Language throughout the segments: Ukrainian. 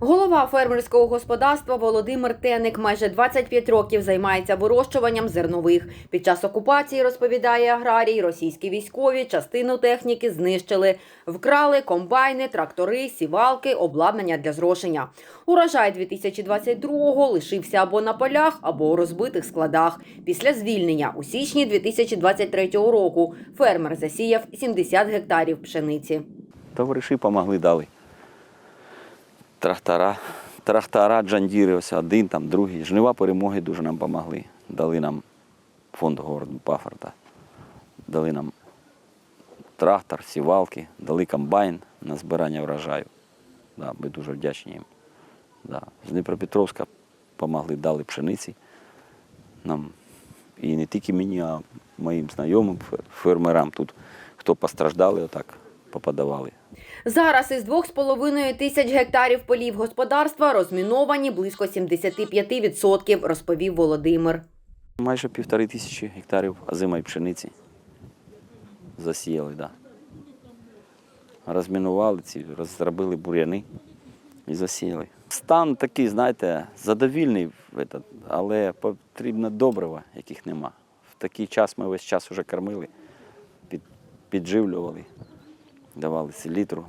Голова фермерського господарства Володимир Теник майже 25 років займається вирощуванням зернових. Під час окупації, розповідає аграрій, російські військові частину техніки знищили. Вкрали комбайни, трактори, сівалки, обладнання для зрошення. Урожай 2022-го лишився або на полях, або у розбитих складах. Після звільнення у січні 2023 року фермер засіяв 70 гектарів пшениці. Товариші помогли, дали. Трактора, трактора, джандіри, ось один, там, другий. Жнива перемоги дуже нам помогли. Дали нам фонд городу Пафорта. Дали нам трактор, сівалки, дали комбайн на збирання врожаю. Да, ми дуже вдячні їм. Да. З Дніпропетровська помогли, дали пшениці. Нам і не тільки мені, а моїм знайомим фермерам тут, хто постраждали, отак поподавали. Зараз із 2,5 тисяч гектарів полів господарства розміновані близько 75%, розповів Володимир. Майже півтори тисячі гектарів озимої пшениці засіяли, да. Розмінували ці, розробили бур'яни і засіяли. Стан такий, знаєте, задовільний, але потрібно добрива, яких нема. В такий час ми весь час вже кормили, підживлювали, давали селітру,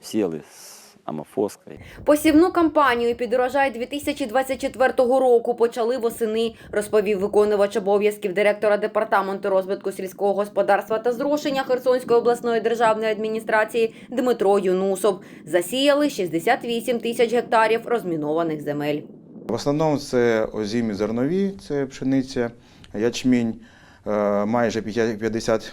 сіли з амофоска. Посівну кампанію під урожай 2024 року почали восени, розповів виконувач обов'язків директора департаменту розвитку сільського господарства та зрошення Херсонської обласної державної адміністрації Дмитро Юнусов. Засіяли 68 тисяч гектарів розмінованих земель. В основному це озімі зернові, це пшениця, ячмінь е, майже 50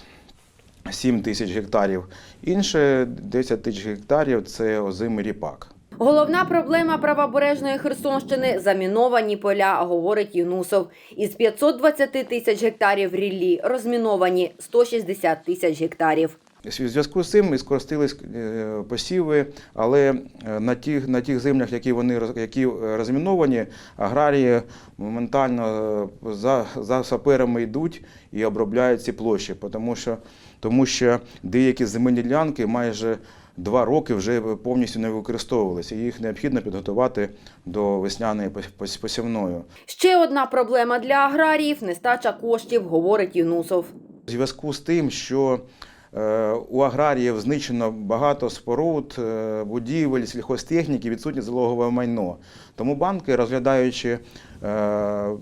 7 тисяч гектарів. Інше 10 тисяч гектарів це озимий ріпак. Головна проблема правобережної Херсонщини заміновані поля, говорить Юнусов. Із 520 тисяч гектарів ріллі розміновані 160 тисяч гектарів. У зв'язку з цим ми скористились е, посіви, але е, на тих, на тих землях, які вони які е, розміновані, аграрії моментально за, за саперами йдуть і обробляють ці площі, тому що, тому що деякі земельні ділянки майже два роки вже повністю не використовувалися. і Їх необхідно підготувати до весняної пос- пос- посівної. Ще одна проблема для аграріїв нестача коштів, говорить Юнусов. У зв'язку з тим, що у аграріїв знищено багато споруд, е, будівель, сільхозтехніки, відсутнє залогове майно. Тому банки, розглядаючи е, е,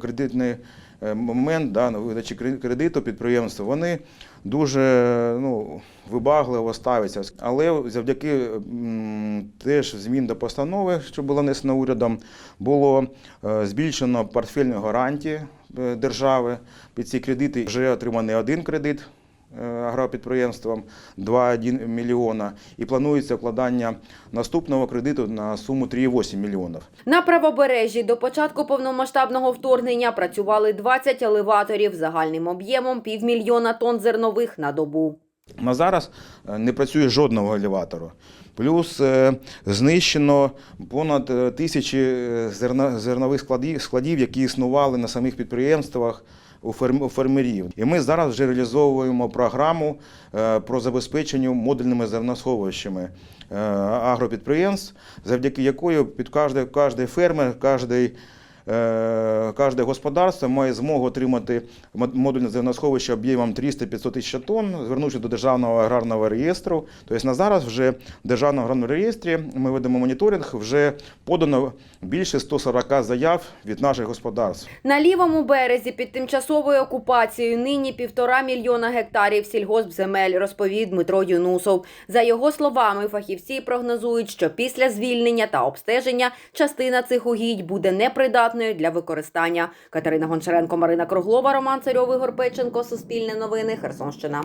кредитний е, момент да, видачі кредиту підприємству, вони дуже ну, вибагливо ставиться. Але завдяки теж змін до постанови, що було внесено урядом, було е, збільшено портфельні гарантії е, держави під ці кредити. Вже отриманий один кредит е, агропідприємством 2,1 мільйона і планується вкладання наступного кредиту на суму 3,8 мільйонів. На правобережжі до початку повномасштабного вторгнення працювали 20 елеваторів загальним об'ємом півмільйона тонн зернових на добу. На зараз е, не працює жодного елеватору. Плюс е, знищено понад е, тисячі зернових складів, які існували на самих підприємствах у фермерів. І ми зараз вже реалізовуємо програму про забезпечення модульними зерносховищами агропідприємств, завдяки якої під кожний, фермер, кожний Кожне господарство має змогу отримати модульне зерносховище об'ємом 300-500 тисяч тонн, звернувшись до Державного аграрного реєстру. Тобто на зараз вже в Державному аграрному реєстрі ми ведемо моніторинг, вже подано більше 140 заяв від наших господарств. На лівому березі під тимчасовою окупацією нині півтора мільйона гектарів сільгоспземель, розповів Дмитро Юнусов. За його словами, фахівці прогнозують, що після звільнення та обстеження частина цих угідь буде непридатною для використання. Катерина Гончаренко, Марина Круглова, Роман Царьов, Ігор Печенко, Суспільне новини, Херсонщина.